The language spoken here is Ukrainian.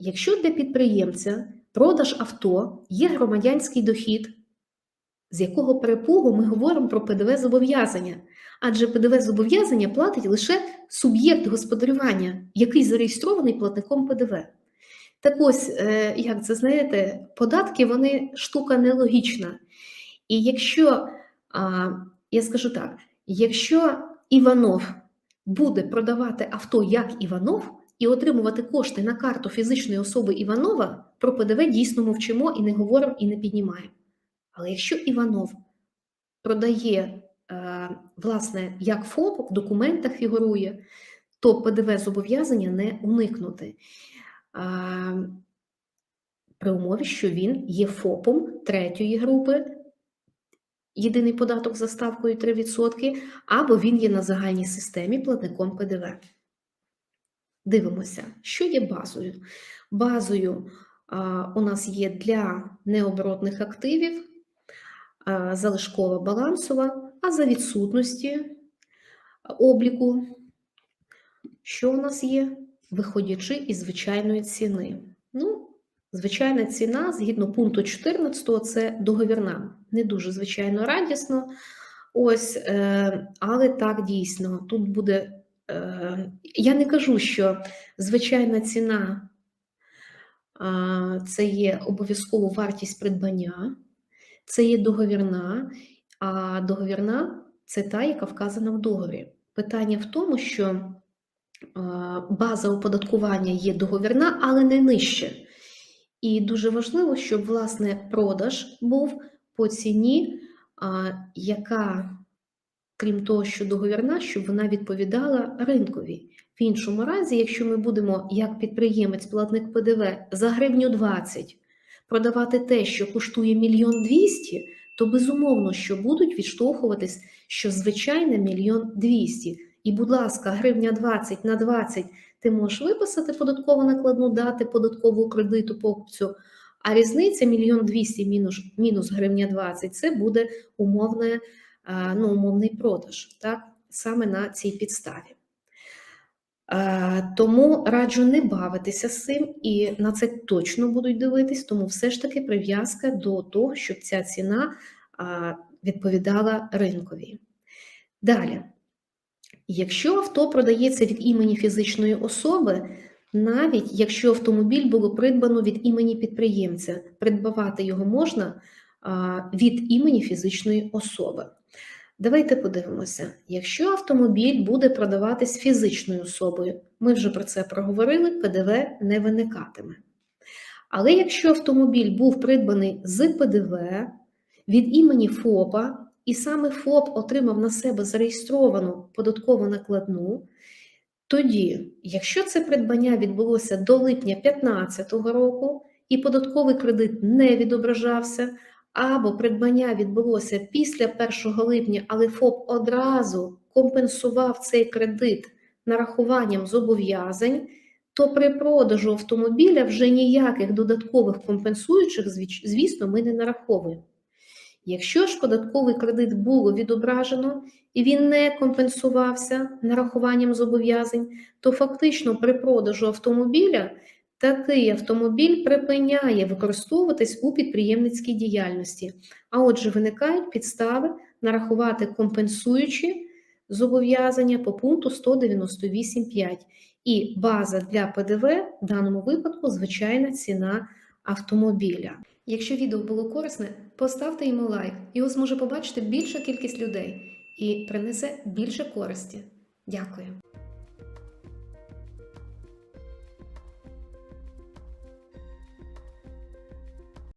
якщо для підприємця продаж авто є громадянський дохід, з якого перепугу ми говоримо про ПДВ зобов'язання, адже ПДВ зобов'язання платить лише суб'єкт господарювання, який зареєстрований платником ПДВ. Так ось, е, як це знаєте, податки вони штука нелогічна. І якщо, я скажу так, якщо Іванов буде продавати авто як Іванов і отримувати кошти на карту фізичної особи Іванова, про ПДВ дійсно мовчимо і не говоримо і не піднімаємо. Але якщо Іванов продає, е, власне, як ФОП в документах фігурує, то ПДВ зобов'язання не уникнути. А, При умові, що він є ФОПом третьої групи, єдиний податок за ставкою 3%, або він є на загальній системі платником ПДВ. Дивимося, що є базою. Базою у нас є для необоротних активів залишкова балансова, а за відсутності обліку, що у нас є, виходячи із звичайної ціни. Ну, звичайна ціна, згідно пункту 14, це договірна. Не дуже, звичайно, радісно. Ось, е, але так дійсно, тут буде. Е, я не кажу, що звичайна ціна це є обов'язково вартість придбання, це є договірна, а договірна це та, яка вказана в договорі. Питання в тому, що база оподаткування є договірна, але не нижче. І дуже важливо, щоб власне продаж був по ціні, яка, крім того, що договірна, щоб вона відповідала ринковій. В іншому разі, якщо ми будемо як підприємець, платник ПДВ за гривню 20 продавати те, що коштує мільйон двісті, то безумовно, що будуть відштовхуватись, що звичайне мільйон двісті. І, будь ласка, гривня 20 на 20 ти можеш виписати податкову накладну, дати податкову кредиту покупцю, а різниця мільйон двісті мінус, гривня 20 це буде умовне, ну, умовний продаж, так? саме на цій підставі. Тому раджу не бавитися з цим, і на це точно будуть дивитись, тому все ж таки прив'язка до того, щоб ця ціна відповідала ринковій. Далі, якщо авто продається від імені фізичної особи, навіть якщо автомобіль було придбано від імені підприємця, придбавати його можна від імені фізичної особи. Давайте подивимося, якщо автомобіль буде продаватись фізичною особою, ми вже про це проговорили, ПДВ не виникатиме. Але якщо автомобіль був придбаний з ПДВ від імені ФОПа, і саме ФОП отримав на себе зареєстровану податкову накладну, тоді, якщо це придбання відбулося до липня 2015 року і податковий кредит не відображався, або придбання відбулося після 1 липня, але ФОП одразу компенсував цей кредит нарахуванням зобов'язань, то при продажу автомобіля вже ніяких додаткових компенсуючих, звісно, ми не нараховуємо. Якщо ж податковий кредит було відображено і він не компенсувався нарахуванням зобов'язань, то фактично при продажу автомобіля такий автомобіль припиняє використовуватись у підприємницькій діяльності. А отже, виникають підстави нарахувати компенсуючі зобов'язання по пункту 198.5. І база для ПДВ в даному випадку звичайна ціна автомобіля. Якщо відео було корисне, поставте йому лайк. Його зможе побачити більша кількість людей і принесе більше користі. Дякую.